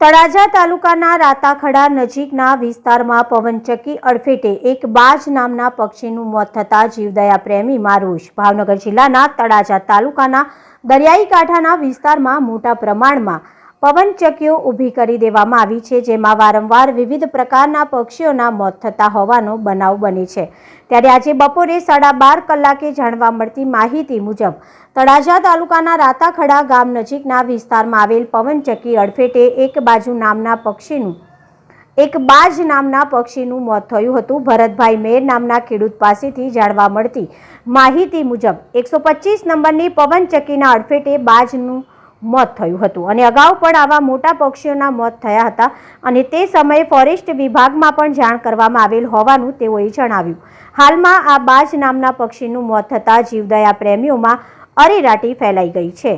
તળાજા તાલુકાના રાતાખડા નજીકના વિસ્તારમાં પવનચક્કી અડફેટે એક બાજ નામના પક્ષીનું મોત થતાં જીવદયા પ્રેમીમાં રોષ. ભાવનગર જિલ્લાના તળાજા તાલુકાના દરિયાઈ કાંઠાના વિસ્તારમાં મોટા પ્રમાણમાં પવનચક્કીઓ ઊભી કરી દેવામાં આવી છે, જેમાં વારંવાર વિવિધ પ્રકારના પક્ષીઓના મોત થતા હોવાનો બનાવ બને છે. ત્યારે આજે બપોરે સાડા બાર કલાકે જાણવા મળતી માહિતી મુજબ, તળાજા તાલુકાના રાતાખડા ગામ નજીકના વિસ્તારમાં આવેલ પવનચક્કી અડફેટે એક બાજુ નામના પક્ષીનું, એક બાજ નામના પક્ષીનું મોત થયું હતું. ભરતભાઈ મેર નામના ખેડૂત પાસેથી જાણવા મળતી માહિતી મુજબ, એકસો પચીસ નંબરની પવનચક્કીના અડફેટે બાજનું મોત થયું હતું. અને અગાઉ પણ આવા મોટા પક્ષીઓના મોત થયા હતા અને તે સમયે ફોરેસ્ટ વિભાગમાં પણ જાણ કરવામાં આવેલ હોવાનું તેઓએ જણાવ્યું. હાલમાં આ બાજ નામના પક્ષીનું મોત થતાં જીવદયા પ્રેમીઓમાં અરેરાટી ફેલાઈ ગઈ છે.